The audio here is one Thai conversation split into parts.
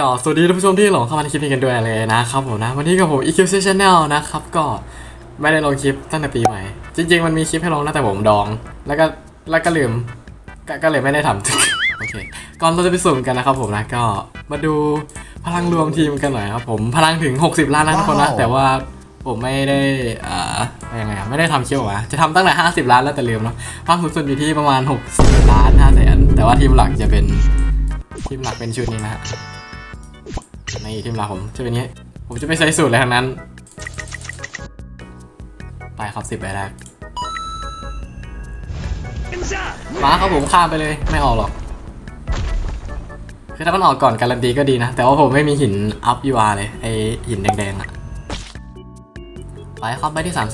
ก็สวัสดีท่านผู้ชมที่หลงเข้ามาในคลิปนี้กันด้วยเลยนะครับผมนะ วันนี้กับผม EQ Channel นะครับ ก็ไม่ได้ลงคลิปตั้งแต่ปีใหม่ จริง ๆ มันมีคลิปให้ลงนะแต่ผมดอง แล้วก็แล้วก็ลืมกก็เลยไม่ได้ทำ โอเค ก่อนเราจะไปสุ่มกันนะครับผมนะ ก็มาดูพลังรวมทีมกันหน่อยครับผมพลังถึง 60 ล้านนะทุกคนนะว้าวแต่ว่าผมไม่ได้อ่ายังไงอะไม่ได้ทำคลิปออกมาจะทำตั้งแต่ 50 ล้านแล้วแต่ลืมเนาะพลังสูงสุดอยู่ที่ประมาณ60ล้าน5แสนแต่ว่าทีมหลักจะเป็นทีมหลักเป็นชุดนี้นะฮะ ในทีมเราผมจะเป็นอย่างนี้ ผมจะไม่ใช้สูตรอะไรทั้งนั้น ไปครับสิบใบแรกมาครับผมข้ามไปเลยไม่ออกหรอกคือถ้ามันออกก่อนการันตีก็ดีนะ แต่ว่าผมไม่มีหินอัพยูอาเลย ไอหินแดงๆอะไปครับใบที่ 30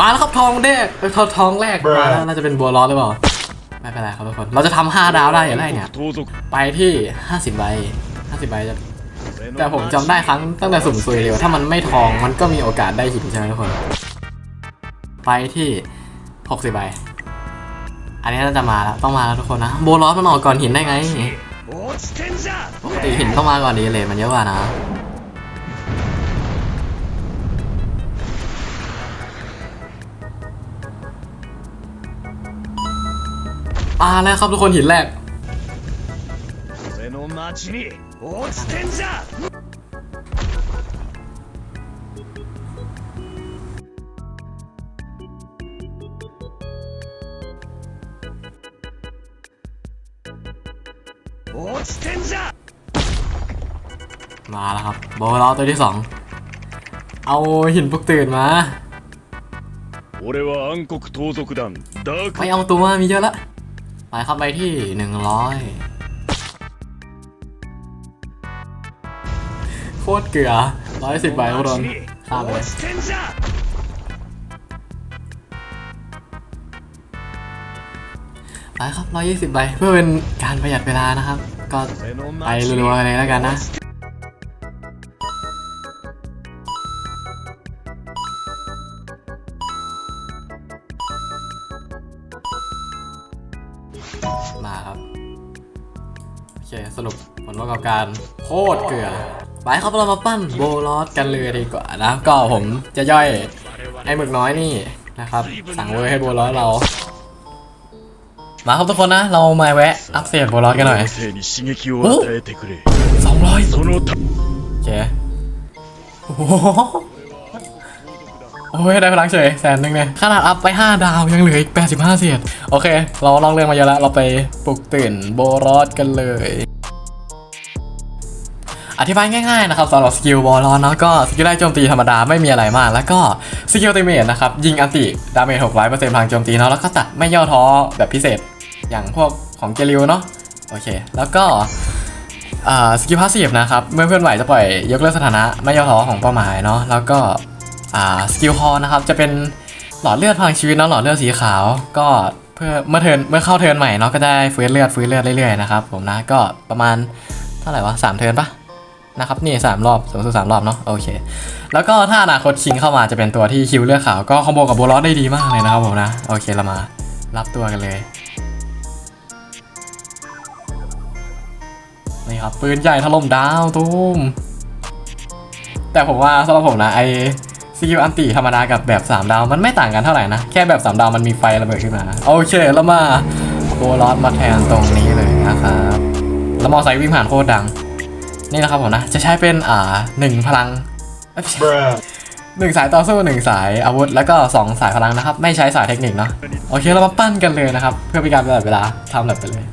มาแล้วครับทองแรกเอ้ยทองทองแรกมาแล้วน่าจะเป็นบัวร้อนหรือเปล่า ไม่เป็นไรครับทุกคน เราจะทำห้าดาวได้อย่างไรเนี่ย ไปที่ห้าสิบใบห้าสิบใบจะ แต่ผมจำได้ครั้งตั้งแต่สุ่มซุยเลยว่าถ้ามันไม่ทองมันก็มีโอกาสได้หินใช่ไหมทุกคน ไปที่หกสิบใบ อันนี้น่าจะมาแล้ว ต้องมาแล้วทุกคนนะ โบลอสมันออกก่อนหินได้ไงปกติหินต้องมาก่อนดีเลยมันเยอะกว่านะ่าแล้วครับทุกคนหินแรกมาแล้วครับโบลาตัวที่สองเอาหินปลุกตื่นมาไปเอาตัวมามีเยอะละ ไปครับไปที่หนึ่งร้อยโคตรเกลือร้อยสิบใบทุกคนข้าไปเลยไปครับร้อยยี่สิบใบเพื่อเป็นการประหยัดเวลานะครับ ก็ไปรัวๆเลยแล้วกันนะ ปรการโคตรเกลือไปครับเรามาปั้นโบลอสกันเลยดีกว่านะ ก็ผมจะย่อยไอ้หมึกน้อยนี่นะครับ สั่งเวอร์ให้โบลอสเรา มาครับทุกคนนะ เรามาแวะ อัพเสียโบลอสกันหน่อยสองร้อยเจ๊โอ้โหโอ้ยได้พลังเฉยแสนหนึ่งเนี่ยขนาดอัพไป 5 ดาวยังเหลืออีก 85 เศษโอเค เราลองเรื่องมาเยอะแล้ว เราไปปลุกตื่นโบรอดกันเลย อธิบายง่ายๆนะครับสำหรับสกิลบอลลอนเนาะก็สกิลแรกโจมตีธรรมดาไม่มีอะไรมาก แล้วก็สกิลติเมทนะครับยิงอันติดาเมจ600%พลังโจมตีเนาะแล้วก็ตัดไม่ย่อท้อแบบพิเศษ อย่างพวกของเกลิวเนาะโอเค แล้วก็สกิลพาสซีฟนะครับเมื่อเพื่อนไหวจะปล่อยยกเลิกสถานะไม่ย่อท้อของเป้าหมายเนาะแล้วก็สกิลคอนะครับจะเป็นหลอดเลือดพลังชีวิตเนาะหลอดเลือดสีขาวก็เพื่อเมื่อเทินเมื่อเข้าเทินใหม่เนาะก็ได้ฟื้นเลือดฟื้นเลือดเรื่อยๆนะครับผมนะก็ประมาณเท่าไหร่วะสามเทินปะ นะครับนี่สามรอบสูงสุดสามรอบเนาะโอเค แล้วก็ถ้าอนาคตคิงเข้ามาจะเป็นตัวที่คิวเลือดขาวก็คอมโบกับโบลอสได้ดีมากเลยนะครับผมนะโอเคเรามารับตัวกันเลยนี่ครับปืนใหญ่ถล่มดาวตูมแต่ผมว่าสำหรับผมนะไอสกิลอันติธรรมดากับแบบ 3 ดาวมันไม่ต่างกันเท่าไหร่นะ แค่แบบ 3 ดาวมันมีไฟระเบิดขึ้นมาโอเคแล้วมาโบลอสมาแทนตรงนี้เลยนะครับ แล้วมอไซค์วิ่งผ่านโคตรดัง นี่นะครับผมนะ จะใช้เป็นอ่าหนึ่งพลังเอ้ยไม่ใช่หนึ่งสายต่อสู้หนึ่งสายอาวุธ แล้วก็สองสายพลังนะครับ ไม่ใช้สายเทคนิคเนาะโอเคเรามาปั้นกันเลยนะครับ เพื่อเป็นการประหยัดเวลาทำแบบไปเลย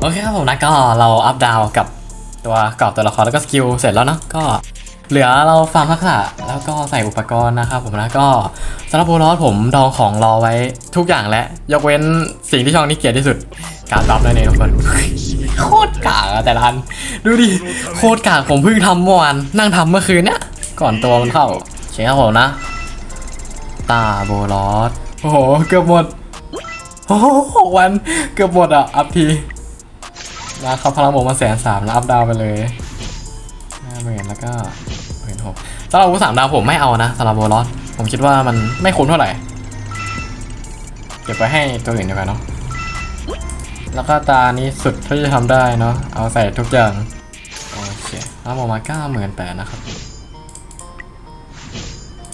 โอเคครับผมนะก็เราอัพดาวกับ ตัวกรอบตัวละครแล้วก็สกิลเสร็จแล้วเนาะก็เหลือเราฟาร์มทักษะแล้วก็ใส่อุปกรณ์นะครับผมนะก็สำหรับโบลอสผมดองของรอไว้ทุกอย่างแล้วยกเว้นสิ่งที่ช่องนี้เกลียดที่สุด การบัฟนั่นเองทุกคนโคตรกากแต่ละอันดูดิโคตรกากผมเพิ่งทำเมื่อวานนั่งทำเมื่อคืนเนี้ยก่อนตัวมันเข้าโอเคครับผมนะ ตาโบลอสโอ้โหเกือบหมดโอ้โหกวันเกือบหมดอะอัพที มาเขาพลังบวกมาแสนสามแล้วอัพดาวไปเลยห้าหมื่นแล้วก็หมื่นหกสำหรับอาวุธสามดาวผมไม่เอานะสำหรับโบลอสผมคิดว่ามันไม่คุ้มเท่าไหร่ เก็บไว้ให้ตัวอื่นดีกว่าเนาะแล้วก็ตานี้สุดที่จะทำได้เนาะเอาใส่ทุกอย่าง โอเคแล้วออกมาเก้าหมื่นแปดนะครับ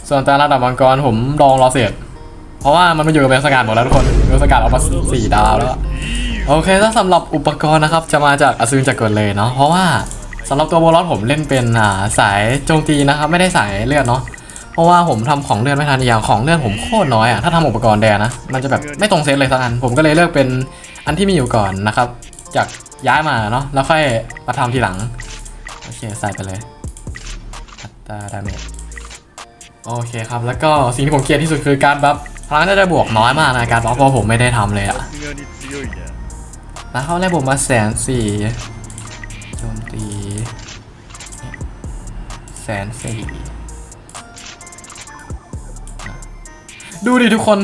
ส่วนตาระดับมังกรผมลองรอเสียดเพราะว่ามันมาอยู่กับเบลสกัดหมดแล้วทุกคนเบลสกัดออกมาสี่ดาวแล้ว โอเคถ้าสำหรับอุปกรณ์นะครับจะมาจากอสูรจักรเลยเนาะเพราะว่าสำหรับตัวโบลอสผมเล่นเป็นสายโจมตีนะครับไม่ได้สายเลือดเนาะเพราะว่าผมทำของเลือดไม่ทันอย่างของเลือดผมโคตรน้อยอะถ้าทำอุปกรณ์แดนนะมันจะแบบไม่ตรงเซตเลยสักอันผมก็เลยเลือกเป็นอันที่มีอยู่ก่อนนะครับจากย้ายมาเนาะแล้วค่อยมาทำทีหลังโอเคใส่ไปเลยอัตราดาเมจโอเคครับแล้วก็สิ่งที่ผมเกลียดที่สุดคือการบัฟพลังได้บวกน้อยมากนะการบัฟเพราะผมไม่ได้ทำเลยอะ แล้วเขาได้บวกมาแสนสี่โจมตีแสนสี่ดูดิทุกคน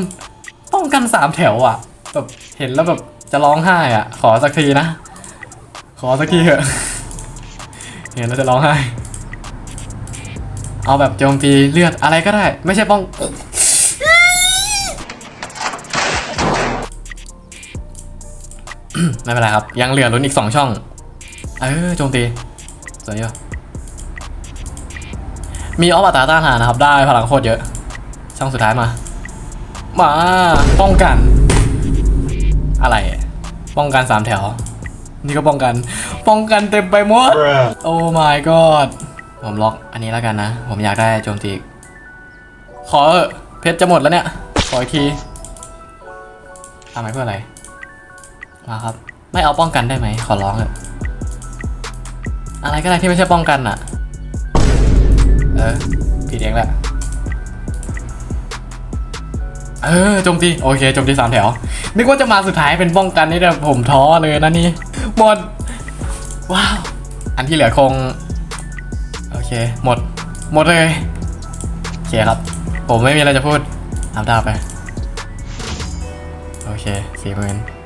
ป้องกันสามแถวอะแบบเห็นแล้วแบบจะร้องไห้อะ ขอสักทีนะ ขอสักทีเถอะ เห็นแล้วจะร้องไห้ เอาแบบโจมตีเลือดอะไรก็ได้ ไม่ใช่ป้อง ไม่เป็นไรครับ ยังเหลือลุ้นอีกสองช่อง เออโจมตีสวยอยู่มีออฟอัตราต้านทานนะครับ ได้พลังโคตรเยอะ ช่องสุดท้ายมา มาป้องกัน อะไร ป้องกันสามแถว นี่ก็ป้องกัน ป้องกันเต็มไปหมด โอ้ my god ผมล็อกอันนี้แล้วกันนะ ผมอยากได้โจมตีอีกขอเถอะเพชรจะหมดแล้วเนี่ย ขออีกทีทำไมเพื่ออะไร มาครับ ไม่เอาป้องกันได้ไหม ขอร้องเถอะอะไรก็ได้ที่ไม่ใช่ป้องกันอะเออ ผิดเองแหละ เออโจมตีโอเคโจมตีสามแถว นึกว่าจะมาสุดท้ายเป็นป้องกันนี่แต่ผมท้อเลยนะนี่หมด ว้าว อันที่เหลือคง โอเค หมด หมดเลย โอเคครับ ผมไม่มีอะไรจะพูดทำดาวไป โอเคสี่หมื่น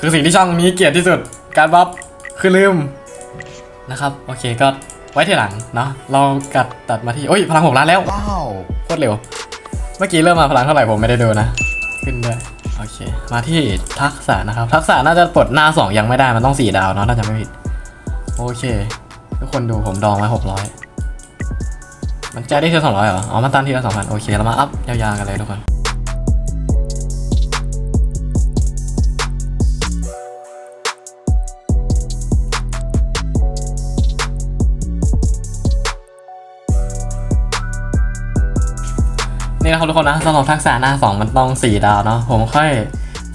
คือสิ่งที่ช่องนี้เกลียดที่สุด การบัฟคือลืมนะครับ โอเคก็ไว้ทีหลังเนาะเรากัดตัดมาที่โอ้ยพลังหกล้านแล้วว้าวโคตรเร็ว เมื่อกี้เริ่มมาพลังเท่าไหร่ผมไม่ได้ดูนะ ขึ้นด้วยโอเค มาที่ทักษะนะครับ ทักษะน่าจะปลดหน้า 2 ยังไม่ได้มันต้อง 4 ดาวเนาะน่าจะไม่ผิด โอเค ทุกคนดูผมดองไว้600 มันจะได้ทีละ200เหรอ อ๋อ มันตันทีละ2,000 โอเค เรามาอัพยาวๆกันเลยทุกคน นี่นะครับทุกคนนะสำหรับทักษะหน้า 2 มันต้อง 4 ดาวเนาะผมค่อย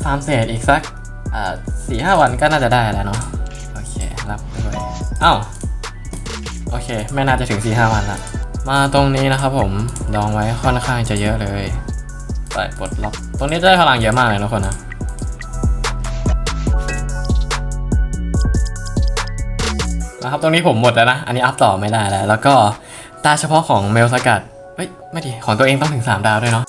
ฟาร์มเศษอีกสักสี่ห้าวันก็น่าจะได้แล้วเนาะโอเครับด้วยอ้าวโอเค ไม่น่าจะถึง4 5วันละมาตรงนี้นะครับผมดองไว้ค่อนข้างจะเยอะเลยไปปลดล็อกตรงนี้ได้พลังเยอะมากเลยนะทุกคนนะนะครับตรงนี้ผมหมดแล้วนะ อันนี้อัพต่อไม่ได้แล้ว แล้วก็ตาเฉพาะของเมลสกัด เฮ้ย ไม่ดี ของตัวเองต้องถึง 3 ดาวด้วยเนาะ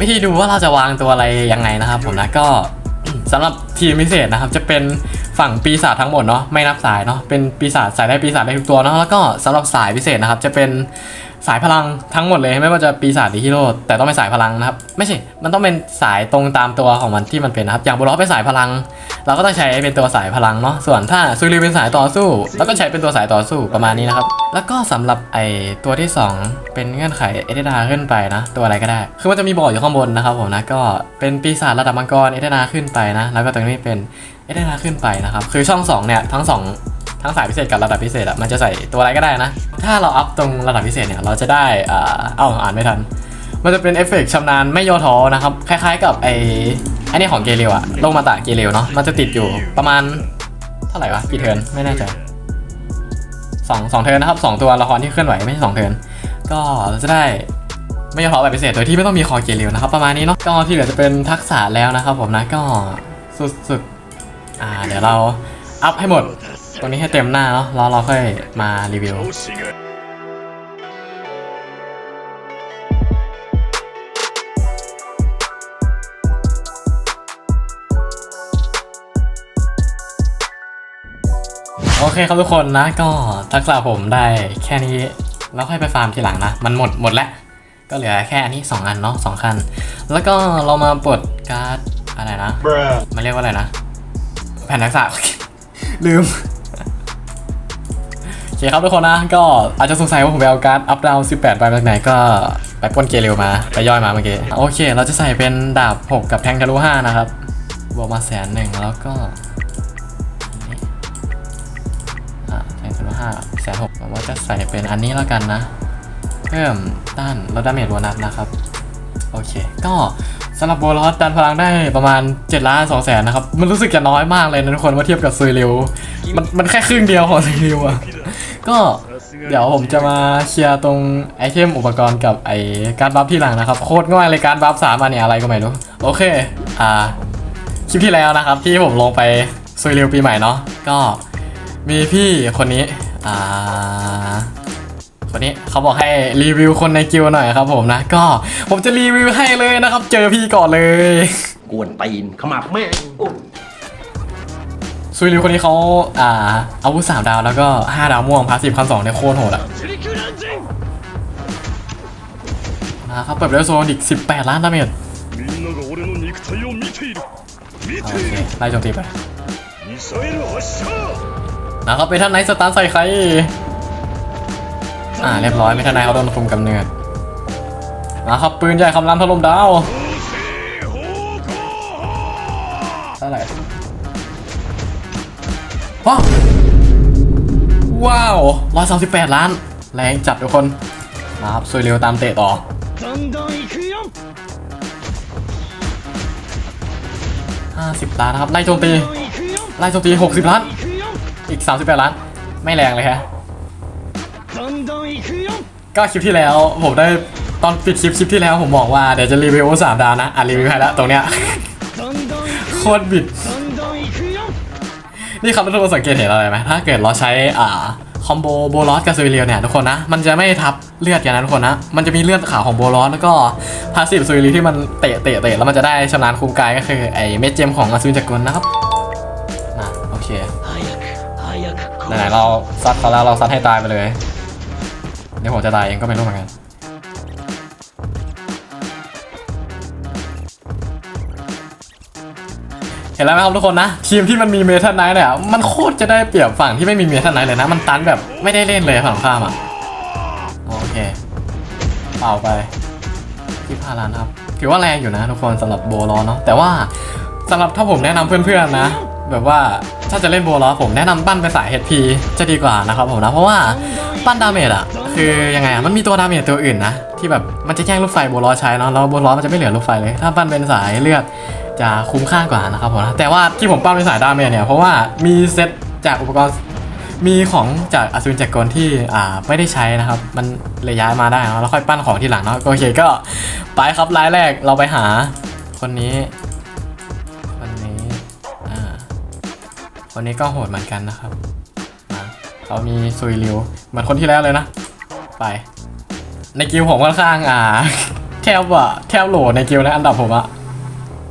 วิธีดูว่าเราจะวางตัวอะไรยังไงนะครับผมนะก็สำหรับทีมพิเศษนะครับ จะเป็นฝั่งปีศาจทั้งหมดเนาะไม่นับสายเนาะเป็นปีศาจสายได้ปีศาจได้ทุกตัวเนาะแล้วก็สำหรับสายพิเศษนะครับ จะเป็น สายพลังทั้งหมดเลยไม่ว่าจะปีศาจหรือฮีโร่แต่ต้องเป็นสายพลังนะครับไม่ใช่มันต้องเป็นสายตรงตามตัวของมันที่มันเป็นนะครับอย่างบุรอเป็นสายพลัง เราก็ต้องใช้เป็นตัวสายพลังเนาะส่วนถ้าซูริเป็นสายต่อสู้ แล้วก็ใช้เป็นตัวสายต่อสู้ประมาณนี้นะครับแล้วก็สำหรับไอตัวที่ 2 เป็นเงื่อนไขเอเดนาขึ้นไปนะ ตัวอะไรก็ได้ คือมันจะมีบอกอยู่ข้างบนนะครับผมนะก็เป็นปีศาจระดับมังกรเอเดนาขึ้นไปนะ แล้วก็ตรงนี้เป็นเอเดนาขึ้นไปนะครับคือช่อง2เนี่ยทั้ง2 ทั้งสายพิเศษกับระดับพิเศษอะมันจะใส่ตัวอะไรก็ได้นะ ถ้าเราอัพตรงระดับพิเศษเนี่ยเราจะได้อ่าเอ้าอ่านไม่ทัน มันจะเป็นเอฟเฟกต์ชำนาญไม่ย่อท้อนะครับ คล้ายๆกับไอ้ไอนี่ของเกเรวอะลงมาตะเกเรวเนาะมันจะติดอยู่ประมาณเท่าไหร่วะกี่เทิร์นไม่แน่ใจสองสองเทิร์นนะครับสองตัวละครที่เคลื่อนไหวไม่ใช่สองเทิร์นก็เราจะได้ไม่ย่อท้อแบบพิเศษโดยที่ไม่ต้องมีคอเกเรวนะครับประมาณนี้เนาะก็ที่เหลือจะเป็นทักษะแล้วนะครับผมนะก็สุดๆอ่าเดี๋ยวเราอัพให้หมด ตรงนี้ให้เต็มหน้าเนาะเราเราค่อยมารีวิวโอเคครับทุกคนนะก็ทักษะผมได้แค่นี้แล้วค่อยไปฟาร์มทีหลังนะ มันหมดหมดแล้ว ก็เหลือแค่อันนี้ 2 อันเนาะสองคัน แล้วก็เรามาปลดการ์ดอะไรนะ Bruh. มาเรียกว่าอะไรนะ แผ่นทักษะลืม โอเคครับทุกคนนะ ก็อาจจะสงสัยว่าผมไปเอาการ์ดอัพดาว18ไปมาจากไหนก็ไปป้นเกเรวมาไปย่อยมาเมื่อกี้โอเค เราจะใส่เป็นดาบ6กับแทงทะลุ5นะครับบวกมาแสนหนึ่งแล้วก็แทงทะลุห้าแสนหกผมว่าจะใส่เป็นอันนี้แล้วกันนะ เพิ่มต้านลดดาเมจโบนัสนะครับโอเค ก็สำหรับโบลอสดันพลังได้ประมาณ7ล้าน2แสนนะครับ มันรู้สึกจะน้อยมากเลยนะทุกคนว่าเทียบกับซุยริวมันมันแค่ครึ่งเดียวของซุยริวอะ ก็เดี๋ยวผมจะมาเคลียร์ตรงไอเทมอุปกรณ์กับไอการบัฟที่หลังนะครับ โคตรง่ายเลยการบัฟสามอันเนี่ยอะไรก็ไม่รู้ โอเค อ่า คลิปที่แล้วนะครับ ที่ผมลงไปซุยเริวปีใหม่เนาะก็มีพี่คนนี้ อ่า คนนี้เขาบอกให้รีวิวคนในกิลหน่อยครับผมนะ ก็ผมจะรีวิวให้เลยนะครับ เจอพี่ก่อนเลย กวนตีนขมับแม่ ซุยริวคนนี้เขาอ่าอาวุธสามดาวแล้วก็ห้าดาวม่วงพาสิบคันสองในโคตรโหดอะนะครับเปิดเรโซนอีกสิบแปดล้านดาเมจโอเคไล่โจมตีไปนะครับไปท่านไหนสตาร์ใส่ใครอ่าเรียบร้อยไม่ท่านไหนเขาโดนคุมกำเนิดนะครับปืนใหญ่คำรามถล่มดาวเท่าไหร่ ว้าวร้อยสามสิบแปดล้าน แรงจัดทุกคน มาครับสวยเร็วตามเตะต่อห้าสิบล้านครับ ไล่โจมตี ไล่โจมตีหกสิบล้าน อีกสามสิบแปดล้าน ไม่แรงเลยฮะก็คลิปที่แล้วผมได้ตอนปิดคลิปคลิปที่แล้วผมบอกว่าเดี๋ยวจะรีวิวสามดาวนะอะรีวิวให้แล้วตรงเนี้ยโคตรบิด นี่ครับทุกคนสังเกตเห็นอะไรไหมถ้าเกิดเราใช้อ่าคอมโบโบลอสกับซูวิเลียเนี่ยทุกคนนะมันจะไม่ทับเลือดกันนะทุกคนนะมันจะมีเลือดขาวของโบลอสแล้วก็พาสซีฟซูวิเลียที่มันเตะเตะเตะแล้วมันจะได้ชำนาญคุมกายก็คือไอเม็ดเจมของอสูรจักรกลนะครับมาโอเคไหนๆเราซัดเขาแล้วเราซัดให้ตายไปเลยเดี๋ยวผมจะตายเองก็ไม่รู้เหมือนกัน เห็นแล้วไหมครับทุกคนนะ ทีมที่มันมีเมทัลไนท์เนี่ยมันโคตรจะได้เปรียบฝั่งที่ไม่มีเมทัลไนท์เลยนะ มันตันแบบไม่ได้เล่นเลยฝั่งข้ามอะ โอเคเป่าไปที่พาล้านครับ ถือว่าแรงอยู่นะทุกคนสำหรับโบลอเนาะแต่ว่าสำหรับถ้าผมแนะนำเพื่อนๆนะ แบบว่าถ้าจะเล่นโบลอผมแนะนำปั้นไปสาย HP จะดีกว่านะครับผมนะ เพราะว่าปั้นดาเมจอะคือยังไงอะมันมีตัวดาเมจตัวอื่นนะ ที่แบบมันจะแย่งลูกไฟโบลอใช้เนาะแล้วโบลอมันจะไม่เหลือลูกไฟเลย ถ้าปั้นเป็นสายเลือดจะคุ้มค่ากว่านะครับผมนะแต่ว่าที่ผมปั้นเป็นสายดาเมจเนี่ยเพราะว่ามีเซตจากอุปกรณ์มีของจากอสูรจักรกลที่อ่าไม่ได้ใช้นะครับ มันเลยย้ายมาได้เนะแล้วค่อยปั้นของที่หลังเนาะโอเคก็ไปครับรายแรกเราไปหาคนนี้คนนี้อ่าคนนี้ก็โหดเหมือนกันนะครับมาเขามีซุยริวเหมือนคนที่แล้วเลยนะ ไป ในกิลผมค่อนข้างอ่าแทบอะแทบโหลในกิลนะอันดับผมอะ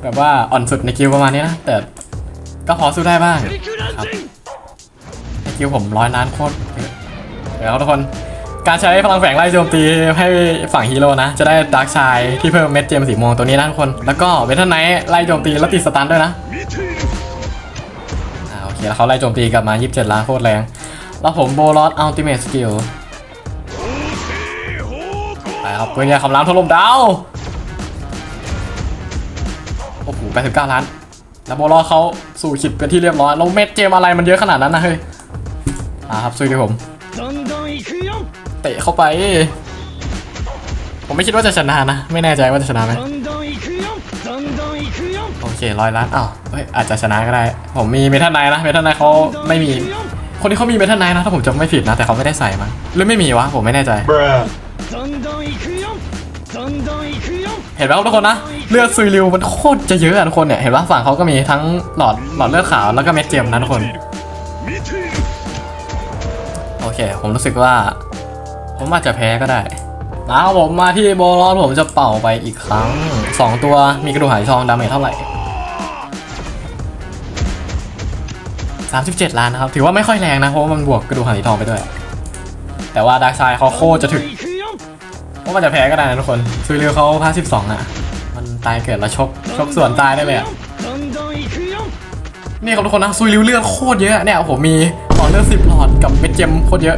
แบบว่าอ่อนสุดในกิลประมาณนี้นะแต่ก็พอสู้ได้บ้างครับในกิลผมร้อยล้านโคตรแล้วทุกคนการใช้พลังแฝงไล่โจมตีให้ฝั่งฮีโร่นะ จะได้ดาร์กชายที่เพิ่มเม็ดเจมสีม่วงตัวนี้นะทุกคน แล้วก็เวทไนท์ไล่โจมตีแล้วติดสตันด้วยนะอ่าโอเคแล้วเขาไล่โจมตีกลับมา 27 ล้านโคตรแรง แล้วผมโบลอสอัลติเมทสกิล ครับเป็นไงคำรามถล่มดาว โอ้โหแปดสิเก้าล้าน แล้วบอลเขาสู่ขิดเป็นที่เรียบร้อยลงเม็ดเจมอะไรมันเยอะขนาดนั้นนะเฮ้ย อ่าครับซุยดิผม เตะเข้าไป ผมไม่คิดว่าจะชนะนะ ไม่แน่ใจว่าจะชนะไหมโอเคร้อยล้านอ้าวเฮ้ยอาจจะชนะก็ได้ ผมมีเมทัลไนนะ เมทัลไนเขาไม่มี คนที่เขามีเมทัลไนนะ ถ้าผมจะไม่ผิดนะ แต่เขาไม่ได้ใส่มาหรือไม่มีวะ ผมไม่แน่ใจ ห็นไหมครัทุกคนนะเลือดซุยริวมันโคตรจะเยอะอะทุกคนเนี่ยเห็นว่าฝั่งเขาก็มีทั้งหลอดหลอดเลือดขาวแล้วก็เม็ดเจมนะทุกคนโอเค ผมรู้สึกว่า ผมอาจจะแพ้ก็ได้มาผมมาที่โบลอนผมจะเป่าไปอีกครั้ง 2 ตัวมีกระดูกหายทองดาเมจเท่าไหร่ 37 ล้านนะครับ ถือว่าไม่ค่อยแรงนะเพราะว่ามันบวกกระดูกหายทองไปด้วย แต่ว่าดาร์กชายเขาโคตรจะถึก ว่ามันจะแพ้ก็ได้นะทุกคนซูริวเขาพาสิบสองอะ มันตายเกิดแล้วชกชกส่วนตายได้เลยอะนี่ครับทุกคนนะซูริวเลือดโคตรเยอะเนี่ยผมมีหลอดเลือดสิบหลอดกับเม็ดเจมโคตรเยอะ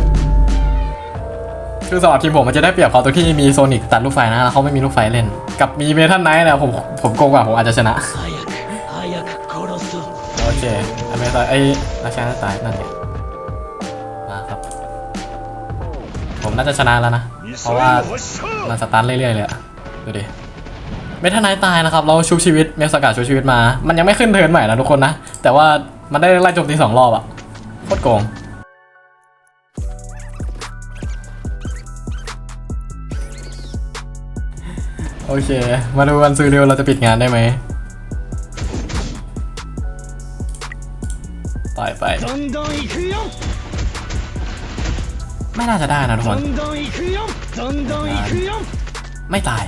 คือสำหรับทีมผมมันจะได้เปรียบเขาตรงที่มีโซนิกตัดลูกไฟนะแล้วเขาไม่มีลูกไฟเล่น กับมีเมทัลไนท์นะผมผมโกงกว่าผมอาจจะชนะโอเคไอเมทัลไอราชันตายนั่นเองมาครับ ผมน่าจะชนะแล้วนะ เพราะว่ามันสตาร์ทเรื่อยๆเลยอะดูดิเมทานายตายนะครับ เราชูชีวิตเมลสกัดชูชีวิตมา มันยังไม่ขึ้นเทิร์นใหม่นะทุกคนนะ แต่ว่ามันได้ไล่โจมตีสองรอบอะโคตรโกงโอเค มาดูวันซื้อเร็วเราจะปิดงานได้ไหมต่ยไป ไม่น่าจะได้นะทุกคนไม่ตาย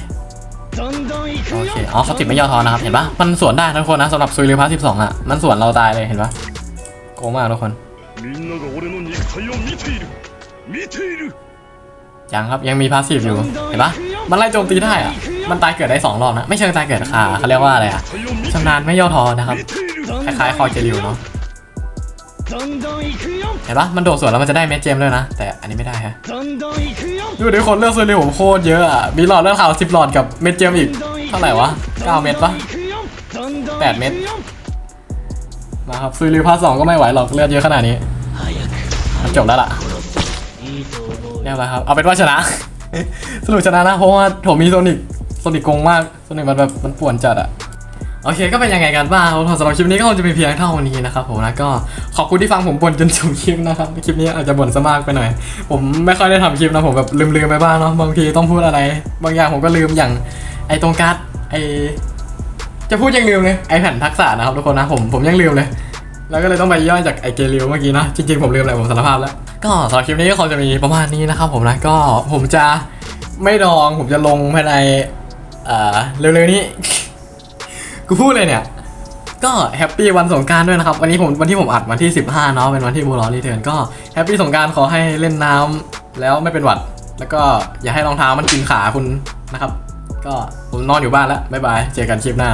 โอเคอ๋อเขาติดไม่ย่อทอนะครับเห็นปะมันสวนได้ทุกคนนะสำหรับซุยเรือพาร์ทสิบสองอะมันสวนเราตายเลยเห็นปะโกงมากทุกคนยังครับยังมีพาสซีฟอยู่เห็นปะมันไล่โจมตีได้อะมันตายเกิดได้สองรอบนะไม่เชิงตายเกิดค่ะเขาเรียกว่าอะไรอะชำนาญไม่ย่อท้อนะครับคล้ายๆคอเจริวเนาะ เห็นปะมันโดดสวนแล้วมันจะได้เม็ดเจมเลยนะ แต่อันนี้ไม่ได้ฮะดูดิคนเลือกซื้อเลยผมโคตรเยอะอะมีหลอดเลือดขาวสิบหลอดกับเม็ดเจมอีก เท่าไหร่วะเก้าเม็ดปะแปดเม็ดมาครับซื้อรีพาสองก็ไม่ไหวหรอกเลือดเยอะขนาดนี้มันจบแล้วล่ะเรียบร้อยครับเอาเป็นว่าชนะสรุปชนะนะเพราะว่าผมมีโซนิกโซนิกโกงมากโซนิกมันแบบมันป่วนจัดอะ โอเคก็เป็นยังไงกันบ้างครับสำหรับคลิปนี้ก็คงจะเป็นเพียงเท่านี้นะครับผมนะก็ขอบคุณที่ฟังผมบ่นจนจบคลิปนะครับคลิปนี้อาจจะบ่นซะมากไปหน่อย ผมไม่ค่อยได้ทำคลิปนะผมแบบลืมๆไปบ้างเนาะบางทีต้องพูดอะไร บางอย่างผมก็ลืมอย่างไอตรงการ์ดไอจะพูดยังลืมเลยไอแผ่นทักษะนะครับทุกคนนะผมผมยังลืมเลย แล้วก็เลยต้องไปย่อยจากไอเกลิวเมื่อกี้นะจริงๆผมลืมแหละผมสารภาพแล้ว ก็สำหรับคลิปนี้ก็คงจะมีประมาณนี้นะครับผมนะก็ผมจะไม่ดองผมจะลงภายในเอ่อเร็วๆนี้ กูพูดเลยเนี่ย ก็แฮปปี้วันสงการด้วยนะครับ วันนี้ผมวันที่ผมอัดวันที่ 15 เนาะเป็นวันที่บูรอรีเทิร์นก็แฮปปี้สงการขอให้เล่นน้ำแล้วไม่เป็นหวัด แล้วก็อย่าให้รองเท้ามันกินขาคุณนะครับ ก็ผมนอนอยู่บ้านแล้วบ๊ายบายเจอกันคลิปหน้า